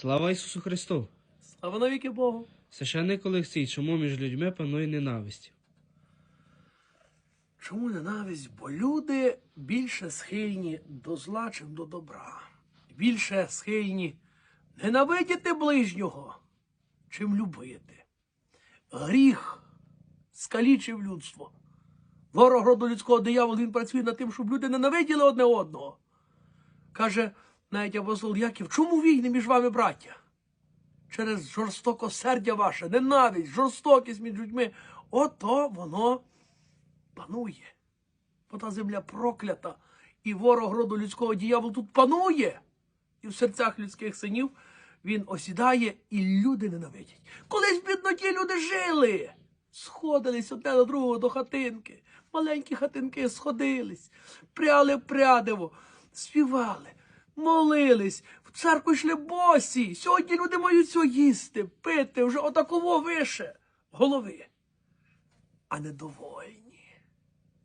Слава Ісусу Христу! Слава навіки Богу. Священник Олексій, чому між людьми панує ненависть? Чому ненависть? Бо люди більше схильні до зла, чим до добра. Більше схильні ненавидіти ближнього, чим любити. Гріх скалічив людство. Ворог роду людського диявол він працює над тим, щоб люди ненавиділи одне одного. Каже навіть апостол Яків, чому війни між вами, браття? Через жорстокосердя ваше, ненависть, жорстокість між людьми. Ото воно панує. Бо та земля проклята, і ворог роду людського діявол тут панує. І в серцях людських синів він осідає, і люди ненавидять. Колись в бідноті люди жили, сходились одне до другого до хатинки. Маленькі хатинки сходились, пряли прядиво, співали, молились, в церкву йшли босі. Сьогодні люди мають все їсти, пити, вже отаково вище голови, а недовольні.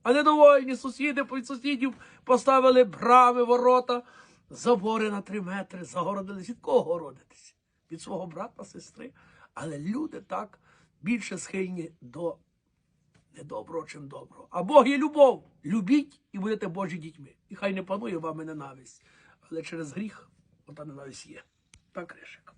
А недовольні сусіди від сусідів поставили брами, ворота, забори на три метри, загородились. Від кого городитись? Від свого брата, сестри. Але люди так більше схильні до недоброго, чим доброго. А Бог є любов. Любіть і будете Божі дітьми. І хай не панує вами ненависть. Але через гріх ота ненависть є. Так, Кришик.